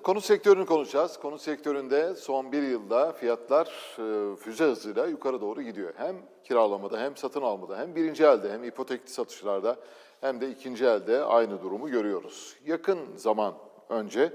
Evet, konut sektörünü konuşacağız. Konut sektöründe son bir yılda fiyatlar e, füze hızıyla yukarı doğru gidiyor. Hem kiralamada hem satın almada hem birinci elde hem ipotekli satışlarda hem de ikinci elde aynı durumu görüyoruz. Yakın zaman önce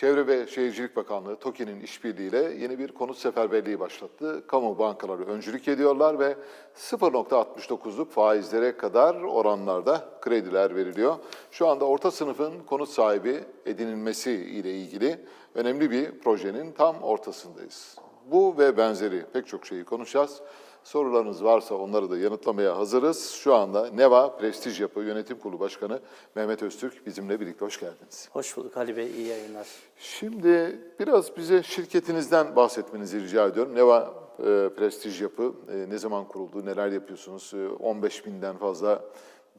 Çevre ve Şehircilik Bakanlığı TOKİ'nin işbirliğiyle yeni bir konut seferberliği başlattı. Kamu bankaları öncülük ediyorlar ve 0.69'luk faizlere kadar oranlarda krediler veriliyor. Şu anda orta sınıfın konut sahibi edinilmesi ile ilgili önemli bir projenin tam ortasındayız. Bu ve benzeri pek çok şeyi konuşacağız. Sorularınız varsa onları da yanıtlamaya hazırız. Şu anda Neva Prestij Yapı Yönetim Kurulu Başkanı Mehmet Öztürk bizimle birlikte. Hoş geldiniz. Hoş bulduk Ali Bey, iyi yayınlar. Şimdi biraz bize şirketinizden bahsetmenizi rica ediyorum. Neva e, Prestij Yapı e, ne zaman kuruldu, neler yapıyorsunuz? E, 15 binden fazla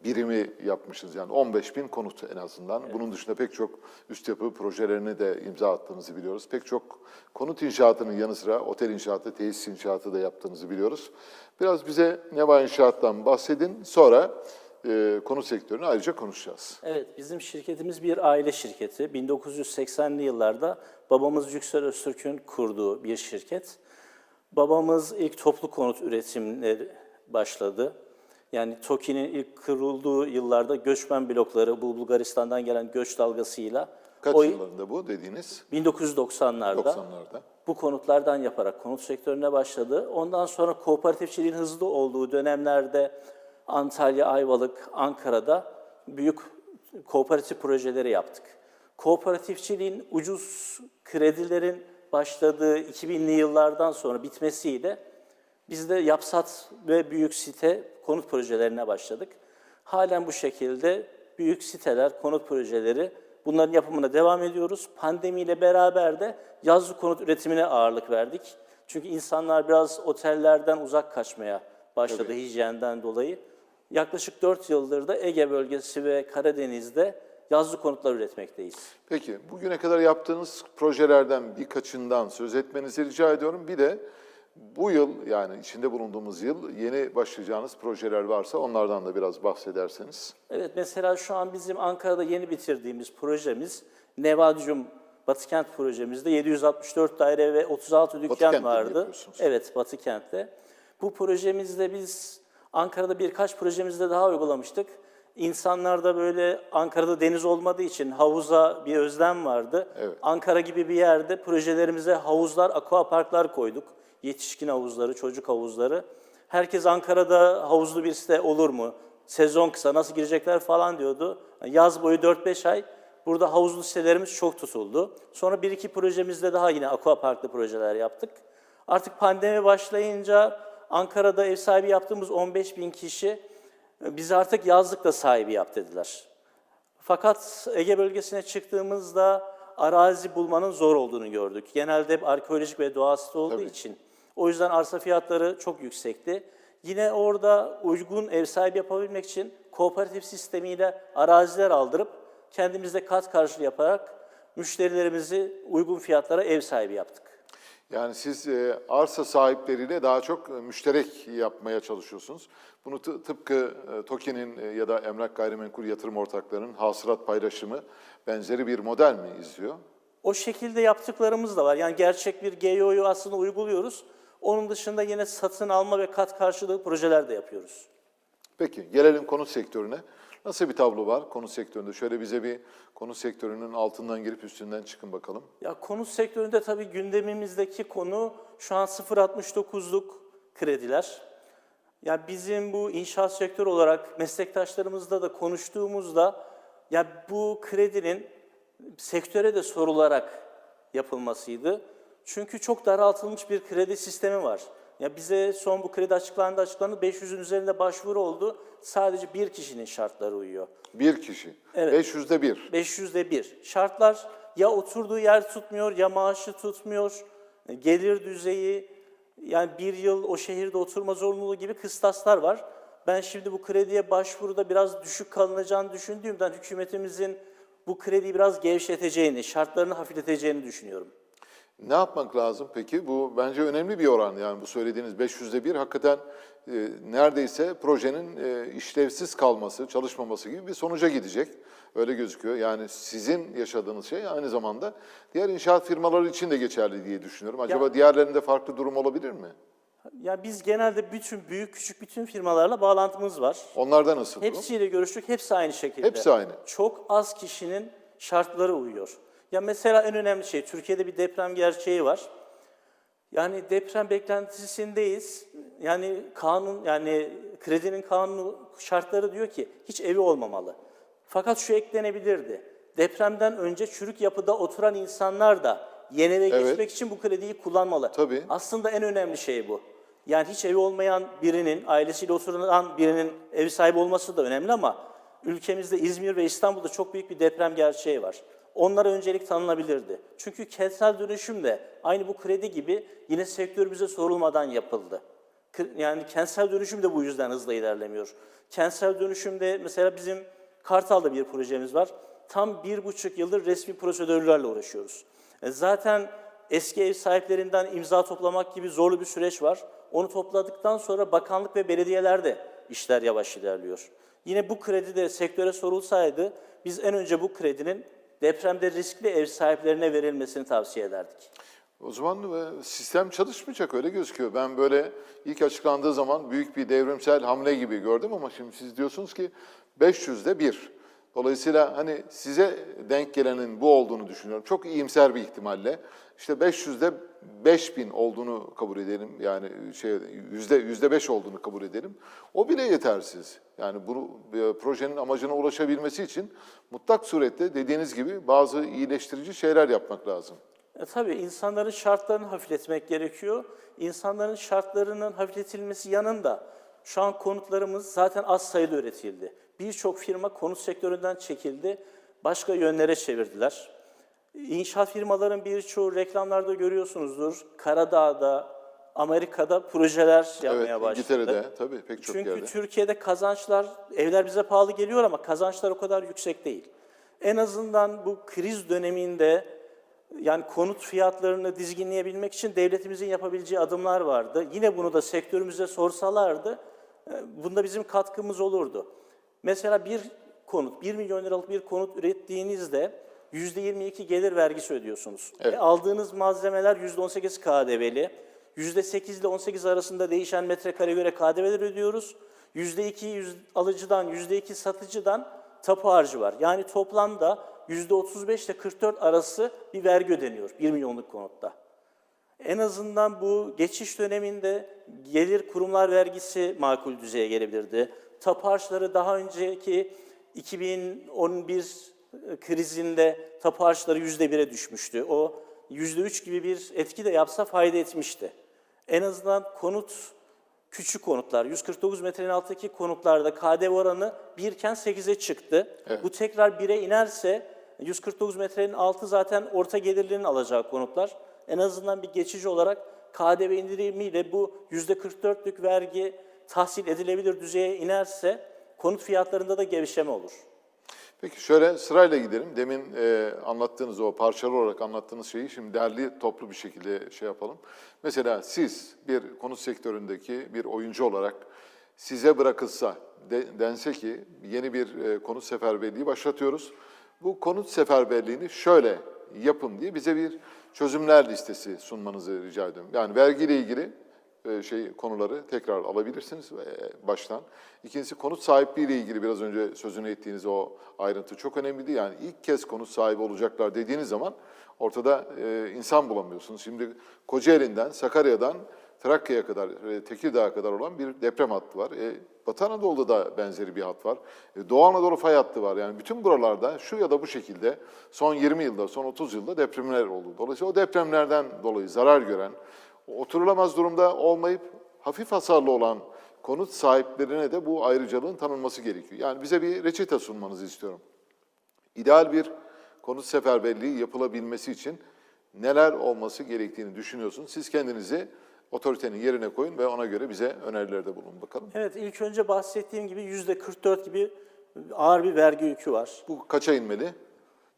birimi yapmışız yani 15 bin konut en azından. Bunun dışında pek çok üst yapı projelerine de imza attığınızı biliyoruz. Pek çok konut inşaatının yanı sıra otel inşaatı, tesis inşaatı da yaptığınızı biliyoruz. Biraz bize Neva İnşaat'tan bahsedin. Sonra e, konut sektörünü ayrıca konuşacağız. Evet, bizim şirketimiz bir aile şirketi. 1980'li yıllarda babamız Yüksel Öztürk'ün kurduğu bir şirket. Babamız ilk toplu konut üretimleri başladı. Yani TOKİ'nin ilk kurulduğu yıllarda göçmen blokları, bu Bulgaristan'dan gelen göç dalgasıyla Kaç o yıllarında bu dediğiniz? 1990'larda 90'larda. bu konutlardan yaparak konut sektörüne başladı. Ondan sonra kooperatifçiliğin hızlı olduğu dönemlerde Antalya, Ayvalık, Ankara'da büyük kooperatif projeleri yaptık. Kooperatifçiliğin ucuz kredilerin başladığı 2000'li yıllardan sonra bitmesiyle biz de yapsat ve büyük site konut projelerine başladık. Halen bu şekilde büyük siteler, konut projeleri bunların yapımına devam ediyoruz. Pandemiyle beraber de yazlık konut üretimine ağırlık verdik. Çünkü insanlar biraz otellerden uzak kaçmaya başladı hijyenden dolayı. Yaklaşık 4 yıldır da Ege bölgesi ve Karadeniz'de yazlık konutlar üretmekteyiz. Peki bugüne kadar yaptığınız projelerden birkaçından söz etmenizi rica ediyorum. Bir de bu yıl yani içinde bulunduğumuz yıl yeni başlayacağınız projeler varsa onlardan da biraz bahsederseniz. Evet mesela şu an bizim Ankara'da yeni bitirdiğimiz projemiz Nevadyum Batıkent projemizde 764 daire ve 36 dükkan Batıkent'te vardı. Evet Batıkent'te. Bu projemizde biz Ankara'da birkaç projemizde daha uygulamıştık. İnsanlarda böyle Ankara'da deniz olmadığı için havuza bir özlem vardı. Evet. Ankara gibi bir yerde projelerimize havuzlar, aquaparklar koyduk. Yetişkin havuzları, çocuk havuzları. Herkes Ankara'da havuzlu bir site olur mu? Sezon kısa nasıl girecekler falan diyordu. Yaz boyu 4-5 ay burada havuzlu sitelerimiz çok tutuldu. Sonra bir iki projemizde daha yine aquaparklı projeler yaptık. Artık pandemi başlayınca Ankara'da ev sahibi yaptığımız 15 bin kişi bizi artık yazlıkla sahibi yap dediler. Fakat Ege bölgesine çıktığımızda arazi bulmanın zor olduğunu gördük. Genelde hep arkeolojik ve doğası olduğu Tabii. için. O yüzden arsa fiyatları çok yüksekti. Yine orada uygun ev sahibi yapabilmek için kooperatif sistemiyle araziler aldırıp kendimizde kat karşılığı yaparak müşterilerimizi uygun fiyatlara ev sahibi yaptık. Yani siz e, arsa sahipleriyle daha çok e, müşterek yapmaya çalışıyorsunuz. Bunu tı- tıpkı e, TOKİ'nin e, ya da Emlak Gayrimenkul Yatırım Ortakları'nın hasılat paylaşımı benzeri bir model mi izliyor? O şekilde yaptıklarımız da var. Yani gerçek bir GEO'yu aslında uyguluyoruz. Onun dışında yine satın alma ve kat karşılığı projeler de yapıyoruz. Peki gelelim konut sektörüne. Nasıl bir tablo var konut sektöründe? Şöyle bize bir konut sektörünün altından girip üstünden çıkın bakalım. Ya konut sektöründe tabii gündemimizdeki konu şu an 0.69'luk krediler. Ya bizim bu inşaat sektörü olarak meslektaşlarımızla da konuştuğumuzda ya bu kredinin sektöre de sorularak yapılmasıydı. Çünkü çok daraltılmış bir kredi sistemi var. Ya bize son bu kredi açıklandı açıklandı 500'ün üzerinde başvuru oldu. Sadece bir kişinin şartları uyuyor. Bir kişi. Evet. 500'de bir. 500'de bir. Şartlar ya oturduğu yer tutmuyor ya maaşı tutmuyor, gelir düzeyi, yani bir yıl o şehirde oturma zorunluluğu gibi kıstaslar var. Ben şimdi bu krediye başvuruda biraz düşük kalınacağını düşündüğümden hükümetimizin bu krediyi biraz gevşeteceğini, şartlarını hafifleteceğini düşünüyorum. Ne yapmak lazım peki? Bu bence önemli bir oran. Yani bu söylediğiniz 500'de bir hakikaten e, neredeyse projenin e, işlevsiz kalması, çalışmaması gibi bir sonuca gidecek. Öyle gözüküyor. Yani sizin yaşadığınız şey aynı zamanda diğer inşaat firmaları için de geçerli diye düşünüyorum. Acaba Ya- diğerlerinde farklı durum olabilir mi? Ya biz genelde bütün büyük küçük bütün firmalarla bağlantımız var. Onlarda nasıl durum? Hepsiyle görüştük, hepsi aynı şekilde. Hepsi aynı. Çok az kişinin şartları uyuyor. Ya mesela en önemli şey, Türkiye'de bir deprem gerçeği var. Yani deprem beklentisindeyiz. Yani kanun, yani kredinin kanunu şartları diyor ki hiç evi olmamalı. Fakat şu eklenebilirdi. Depremden önce çürük yapıda oturan insanlar da yeni eve Evet. geçmek için bu krediyi kullanmalı. Tabii. Aslında en önemli şey bu. Yani hiç evi olmayan birinin, ailesiyle oturan birinin ev sahibi olması da önemli ama ülkemizde İzmir ve İstanbul'da çok büyük bir deprem gerçeği var. Onlara öncelik tanınabilirdi. Çünkü kentsel dönüşüm de aynı bu kredi gibi yine sektörümüze sorulmadan yapıldı. Yani kentsel dönüşüm de bu yüzden hızla ilerlemiyor. Kentsel dönüşümde mesela bizim Kartal'da bir projemiz var. Tam bir buçuk yıldır resmi prosedürlerle uğraşıyoruz. E, Zaten eski ev sahiplerinden imza toplamak gibi zorlu bir süreç var. Onu topladıktan sonra bakanlık ve belediyelerde işler yavaş ilerliyor. Yine bu kredi de sektöre sorulsaydı biz en önce bu kredinin depremde riskli ev sahiplerine verilmesini tavsiye ederdik. O zaman e, sistem çalışmayacak öyle gözüküyor. Ben böyle ilk açıklandığı zaman büyük bir devrimsel hamle gibi gördüm ama şimdi siz diyorsunuz ki 500'de 1. Dolayısıyla hani size denk gelenin bu olduğunu düşünüyorum. Çok iyimser bir ihtimalle. İşte 500'de 5000 olduğunu kabul edelim. Yani şey yüzde yüzde 5 olduğunu kabul edelim. O bile yetersiz. Yani bu e, projenin amacına ulaşabilmesi için mutlak surette dediğiniz gibi bazı iyileştirici şeyler yapmak lazım. E, tabii insanların şartlarını hafifletmek gerekiyor. İnsanların şartlarının hafifletilmesi yanında şu an konutlarımız zaten az sayıda üretildi. Birçok firma konut sektöründen çekildi, başka yönlere çevirdiler. İnşaat firmaların birçoğu reklamlarda görüyorsunuzdur. Karadağ'da, Amerika'da projeler yapmaya Evet, başladı. İngiltere'de tabii pek çok Çünkü yerde. Türkiye'de kazançlar, evler bize pahalı geliyor ama kazançlar o kadar yüksek değil. En azından bu kriz döneminde yani konut fiyatlarını dizginleyebilmek için devletimizin yapabileceği adımlar vardı. Yine bunu da sektörümüze sorsalardı e, bunda bizim katkımız olurdu. Mesela bir konut, 1 milyon liralık bir konut ürettiğinizde %22 gelir vergisi ödüyorsunuz. Evet. E, aldığınız malzemeler %18 KDV'li. %8 ile 18 arasında değişen metrekare göre KDV'ler ödüyoruz. %2 yüz, alıcıdan, %2 satıcıdan tapu harcı var. Yani toplamda %35 ile 44 arası bir vergi ödeniyor 1 milyonluk konutta. En azından bu geçiş döneminde gelir kurumlar vergisi makul düzeye gelebilirdi. Tapu harçları daha önceki 2011 krizinde tapu harçları %1'e düşmüştü. O %3 gibi bir etki de yapsa fayda etmişti. En azından konut, küçük konutlar, 149 metrenin altındaki konutlarda KDV oranı 1 iken 8'e çıktı. Bu tekrar 1'e inerse 149 metrenin altı zaten orta gelirlerin alacağı konutlar. En azından bir geçici olarak KDV indirimiyle bu %44'lük vergi tahsil edilebilir düzeye inerse konut fiyatlarında da gevşeme olur. Peki şöyle sırayla gidelim. Demin e, anlattığınız o parçalı olarak anlattığınız şeyi şimdi derli toplu bir şekilde şey yapalım. Mesela siz bir konut sektöründeki bir oyuncu olarak size bırakılsa de- dense ki yeni bir e, konut seferberliği başlatıyoruz. Bu konut seferberliğini şöyle yapın diye bize bir çözümler listesi sunmanızı rica ediyorum. Yani vergiyle ilgili şey konuları tekrar alabilirsiniz e, baştan. İkincisi konut sahipliği ile ilgili biraz önce sözünü ettiğiniz o ayrıntı çok önemliydi. Yani ilk kez konut sahibi olacaklar dediğiniz zaman ortada e, insan bulamıyorsunuz. Şimdi Kocaeli'nden, Sakarya'dan Trakya'ya kadar, e, Tekirdağ'a kadar olan bir deprem hattı var. E, Batı Anadolu'da da benzeri bir hat var. E, Doğu Anadolu fay hattı var. Yani bütün buralarda şu ya da bu şekilde son 20 yılda, son 30 yılda depremler oldu. Dolayısıyla o depremlerden dolayı zarar gören, oturulamaz durumda olmayıp hafif hasarlı olan konut sahiplerine de bu ayrıcalığın tanınması gerekiyor. Yani bize bir reçete sunmanızı istiyorum. İdeal bir konut seferberliği yapılabilmesi için neler olması gerektiğini düşünüyorsunuz. Siz kendinizi otoritenin yerine koyun ve ona göre bize önerilerde bulun bakalım. Evet ilk önce bahsettiğim gibi %44 gibi ağır bir vergi yükü var. Bu kaça inmeli?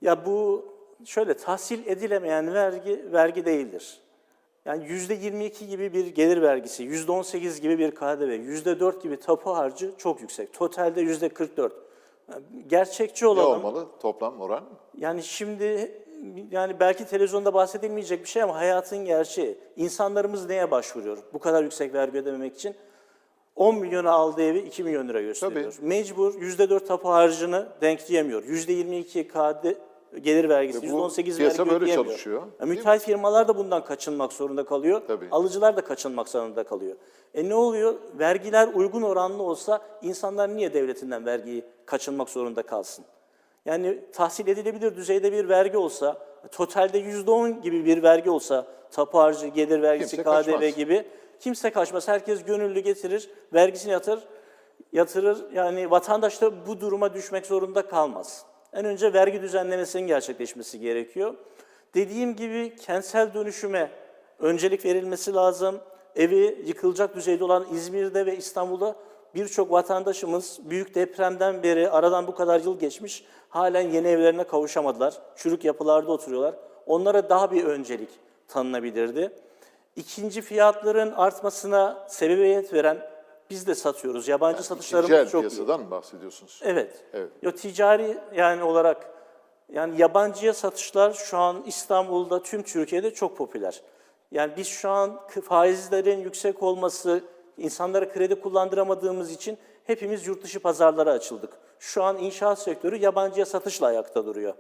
Ya bu şöyle tahsil edilemeyen vergi vergi değildir. Yani %22 gibi bir gelir vergisi, %18 gibi bir KDV, %4 gibi tapu harcı çok yüksek. Totalde %44. Yani Gerçekçi Ne olalım. olmalı toplam oran? Yani şimdi yani belki televizyonda bahsedilmeyecek bir şey ama hayatın gerçeği. İnsanlarımız neye başvuruyor bu kadar yüksek vergi ödememek için? 10 milyona aldığı evi 2 milyon lira gösteriyor. Mecbur %4 tapu harcını denkleyemiyor. %22 KD gelir vergisi, Ve bu %18 piyasa vergi böyle ödeyemiyor. çalışıyor, değil mi? müteahhit firmalar da bundan kaçınmak zorunda kalıyor. Tabii. Alıcılar da kaçınmak zorunda kalıyor. E ne oluyor? Vergiler uygun oranlı olsa insanlar niye devletinden vergiyi kaçınmak zorunda kalsın? Yani tahsil edilebilir düzeyde bir vergi olsa, totalde yüzde on gibi bir vergi olsa, tapu harcı, gelir vergisi, Kimse KDV kaçmaz. gibi kimse kaçmaz. Herkes gönüllü getirir, vergisini yatırır, yatırır. Yani vatandaş da bu duruma düşmek zorunda kalmaz. En önce vergi düzenlemesinin gerçekleşmesi gerekiyor. Dediğim gibi kentsel dönüşüme öncelik verilmesi lazım. Evi yıkılacak düzeyde olan İzmir'de ve İstanbul'da birçok vatandaşımız büyük depremden beri aradan bu kadar yıl geçmiş halen yeni evlerine kavuşamadılar. Çürük yapılarda oturuyorlar. Onlara daha bir öncelik tanınabilirdi. İkinci fiyatların artmasına sebebiyet veren biz de satıyoruz. Yabancı satışlarımız İkinci el çok iyi. piyasadan mı bahsediyorsunuz? Evet. Evet. Yo, ticari yani olarak yani yabancıya satışlar şu an İstanbul'da tüm Türkiye'de çok popüler. Yani biz şu an faizlerin yüksek olması, insanlara kredi kullandıramadığımız için hepimiz yurt dışı pazarlara açıldık. Şu an inşaat sektörü yabancıya satışla ayakta duruyor.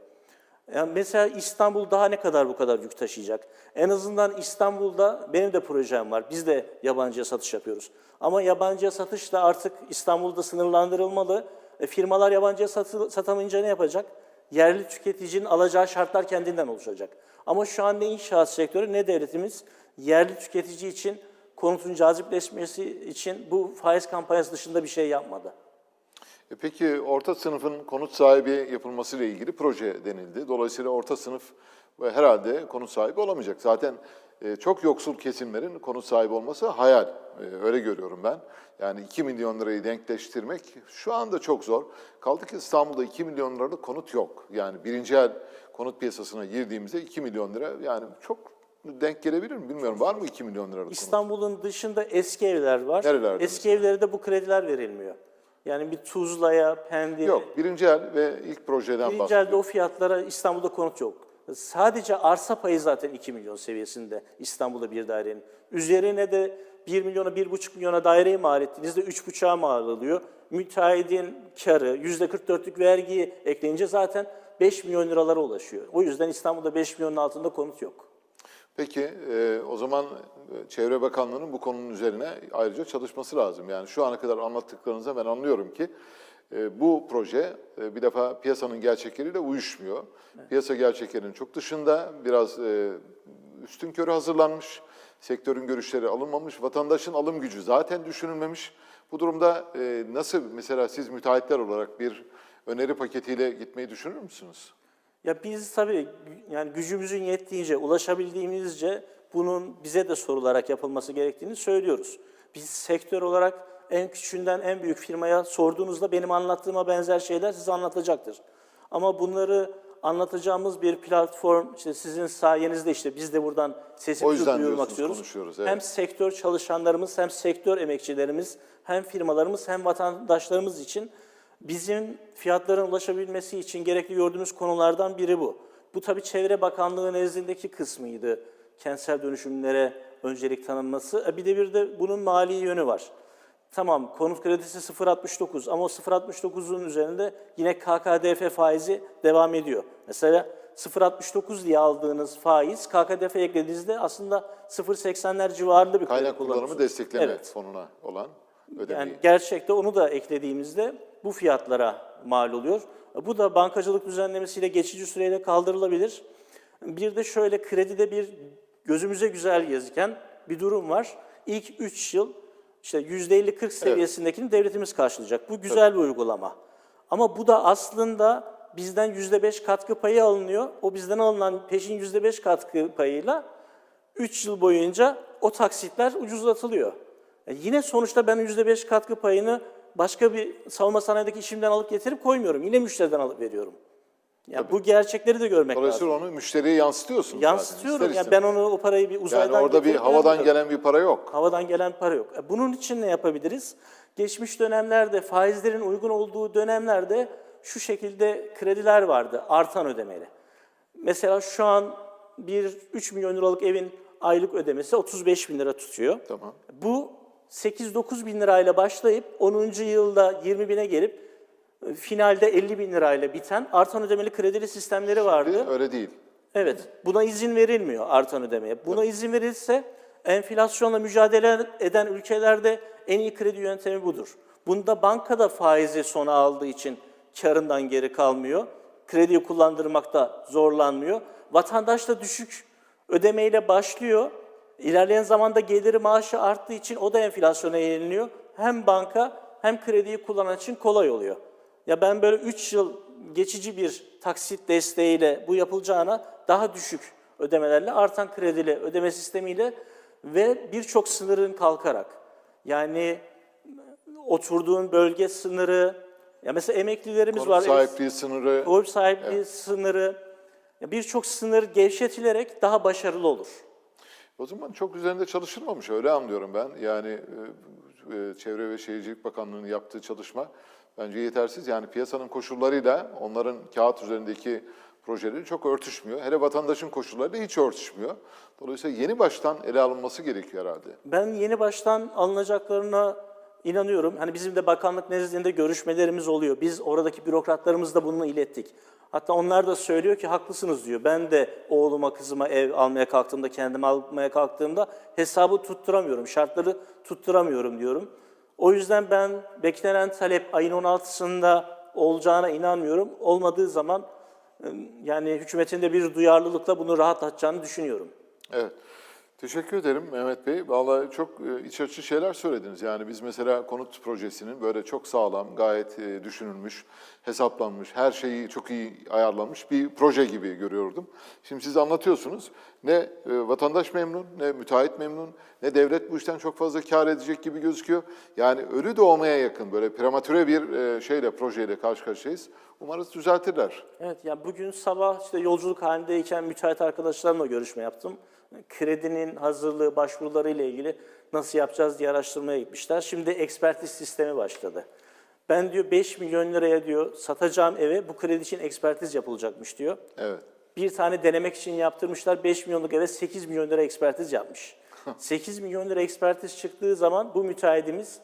Yani mesela İstanbul daha ne kadar bu kadar yük taşıyacak? En azından İstanbul'da benim de projem var. Biz de yabancıya satış yapıyoruz. Ama yabancıya satış da artık İstanbul'da sınırlandırılmalı. E, firmalar yabancıya satı, satamayınca ne yapacak? Yerli tüketicinin alacağı şartlar kendinden oluşacak. Ama şu an ne inşaat sektörü ne devletimiz yerli tüketici için konutun cazipleşmesi için bu faiz kampanyası dışında bir şey yapmadı. E Peki orta sınıfın konut sahibi yapılmasıyla ilgili proje denildi. Dolayısıyla orta sınıf herhalde konut sahibi olamayacak. Zaten e, çok yoksul kesimlerin konut sahibi olması hayal. E, Öyle görüyorum ben. Yani 2 milyon lirayı denkleştirmek şu anda çok zor. Kaldı ki İstanbul'da 2 milyon liralık konut yok. Yani birinci el konut piyasasına girdiğimizde 2 milyon lira yani çok denk gelebilir mi bilmiyorum. Var mı 2 milyon liralık konut? İstanbul'un dışında eski evler var. Nerelerde eski evlere de bu krediler verilmiyor. Yani bir Tuzla'ya, Pendik'e, Yok, birinci el ve ilk projeden birinci bahsediyorum. elde o fiyatlara İstanbul'da konut yok. Sadece arsa payı zaten 2 milyon seviyesinde İstanbul'da bir dairenin. Üzerine de 1 milyona, 1,5 milyona daireyi mal ettiğinizde 3,5'a mal alıyor. Müteahhidin karı, %44'lük vergiyi ekleyince zaten 5 milyon liralara ulaşıyor. O yüzden İstanbul'da 5 milyonun altında konut yok. Peki e, o zaman e, Çevre Bakanlığı'nın bu konunun üzerine ayrıca çalışması lazım. Yani şu ana kadar anlattıklarınızda ben anlıyorum ki e, bu proje e, bir defa piyasanın gerçekleriyle uyuşmuyor. Piyasa gerçeklerinin çok dışında biraz e, üstün körü hazırlanmış, sektörün görüşleri alınmamış, vatandaşın alım gücü zaten düşünülmemiş. Bu durumda e, nasıl mesela siz müteahhitler olarak bir öneri paketiyle gitmeyi düşünür müsünüz? Ya biz tabii yani gücümüzün yettiğince, ulaşabildiğimizce bunun bize de sorularak yapılması gerektiğini söylüyoruz. Biz sektör olarak en küçüğünden en büyük firmaya sorduğunuzda benim anlattığıma benzer şeyler size anlatacaktır. Ama bunları anlatacağımız bir platform, işte sizin sayenizde işte biz de buradan sesimizi duyurmak istiyoruz. evet. Hem sektör çalışanlarımız, hem sektör emekçilerimiz, hem firmalarımız, hem vatandaşlarımız için bizim fiyatların ulaşabilmesi için gerekli gördüğümüz konulardan biri bu. Bu tabii Çevre Bakanlığı nezdindeki kısmıydı. Kentsel dönüşümlere öncelik tanınması. E Bir de bir de bunun mali yönü var. Tamam konut kredisi 0.69 ama o 0.69'un üzerinde yine KKDF faizi devam ediyor. Mesela 0.69 diye aldığınız faiz KKDF eklediğinizde aslında 0.80'ler civarında bir Kaynak kullanımı destekleme Evet. fonuna olan ödemeyi. Yani gerçekte onu da eklediğimizde bu fiyatlara mal oluyor. Bu da bankacılık düzenlemesiyle geçici süreyle kaldırılabilir. Bir de şöyle kredide bir gözümüze güzel gözüken bir durum var. İlk 3 yıl işte %50-40 seviyesindekini devletimiz karşılayacak. Bu güzel bir uygulama. Ama bu da aslında bizden %5 katkı payı alınıyor. O bizden alınan peşin %5 katkı payıyla 3 yıl boyunca o taksitler ucuzlatılıyor. E yine sonuçta ben %5 katkı payını başka bir savunma sanayideki işimden alıp getirip koymuyorum. Yine müşteriden alıp veriyorum. Yani bu gerçekleri de görmek lazım. Dolayısıyla onu müşteriye yansıtıyorsun. Yansıtıyorum. ister Ya istemez. ben onu o parayı bir uzaydan Yani orada bir havadan vermiyorum. gelen bir para yok. Havadan gelen para yok. E, Bunun için ne yapabiliriz? Geçmiş dönemlerde faizlerin uygun olduğu dönemlerde şu şekilde krediler vardı artan ödemeli. Mesela şu an bir 3 milyon liralık evin aylık ödemesi 35 bin lira tutuyor. Tamam. Bu 8-9 bin lirayla başlayıp 10. yılda 20 bine gelip e, finalde 50 bin lirayla biten artan ödemeli kredili sistemleri vardı. Öyle değil. Evet, buna izin verilmiyor artan ödemeye. Buna izin verilse enflasyonla mücadele eden ülkelerde en iyi kredi yöntemi budur. Bunda bankada faizi sona aldığı için karından geri kalmıyor. Krediyi kullandırmakta zorlanmıyor. Vatandaş da düşük ödemeyle başlıyor. İlerleyen zamanda geliri maaşı arttığı için o da enflasyona yeniliyor. Hem banka hem krediyi kullanan için kolay oluyor. Ya ben böyle 3 yıl geçici bir taksit desteğiyle bu yapılacağına daha düşük ödemelerle artan kredili ödeme sistemiyle ve birçok sınırın kalkarak yani oturduğun bölge sınırı ya mesela emeklilerimiz Konut var. sahipliği sınırı. Ev sahipliği sınırı ya birçok sınır gevşetilerek daha başarılı olur. O zaman çok üzerinde çalışılmamış öyle anlıyorum ben. Yani e, e, Çevre ve Şehircilik Bakanlığı'nın yaptığı çalışma bence yetersiz. Yani piyasanın koşullarıyla onların kağıt üzerindeki projeleri çok örtüşmüyor. Hele vatandaşın koşullarıyla hiç örtüşmüyor. Dolayısıyla yeni baştan ele alınması gerekiyor herhalde. Ben yeni baştan alınacaklarına inanıyorum. Hani bizim de bakanlık nezdinde görüşmelerimiz oluyor. Biz oradaki bürokratlarımız da bunu ilettik. Hatta onlar da söylüyor ki haklısınız diyor. Ben de oğluma kızıma ev almaya kalktığımda, kendime almaya kalktığımda hesabı tutturamıyorum, şartları tutturamıyorum diyorum. O yüzden ben beklenen talep ayın 16'sında olacağına inanmıyorum. Olmadığı zaman e, yani hükümetin de bir duyarlılıkla bunu rahatlatacağını düşünüyorum. Evet. Teşekkür ederim Mehmet Bey. Vallahi çok e, iç açıcı şeyler söylediniz. Yani biz mesela konut projesinin böyle çok sağlam, gayet e, düşünülmüş, hesaplanmış, her şeyi çok iyi ayarlanmış bir proje gibi görüyordum. Şimdi siz anlatıyorsunuz. Ne e, vatandaş memnun, ne müteahhit memnun, ne devlet bu işten çok fazla kar edecek gibi gözüküyor. Yani ölü doğmaya yakın böyle prematüre bir şeyle, projeyle karşı karşıyayız. Umarız düzeltirler. Evet, ya bugün sabah işte yolculuk halindeyken müteahhit arkadaşlarımla görüşme yaptım. Kredinin hazırlığı, başvuruları ile ilgili nasıl yapacağız diye araştırmaya gitmişler. Şimdi ekspertiz sistemi başladı. Ben diyor 5 milyon liraya diyor satacağım eve bu kredi için ekspertiz yapılacakmış diyor. Evet. Bir tane denemek için yaptırmışlar 5 milyonluk eve 8 milyon lira ekspertiz yapmış. 8 milyon lira ekspertiz çıktığı zaman bu müteahhitimiz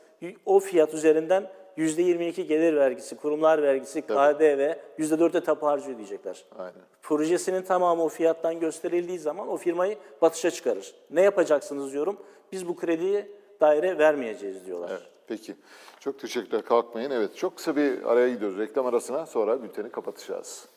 o fiyat üzerinden %22 gelir vergisi, kurumlar vergisi, KDV, %4'e tapu harcı ödeyecekler. Aynen. Projesinin tamamı o fiyattan gösterildiği zaman o firmayı batışa çıkarır. Ne yapacaksınız diyorum. Biz bu krediyi daire vermeyeceğiz diyorlar. Evet, peki. Çok teşekkürler. Kalkmayın. Evet, çok kısa bir araya gidiyoruz. Reklam arasına sonra bülteni kapatacağız.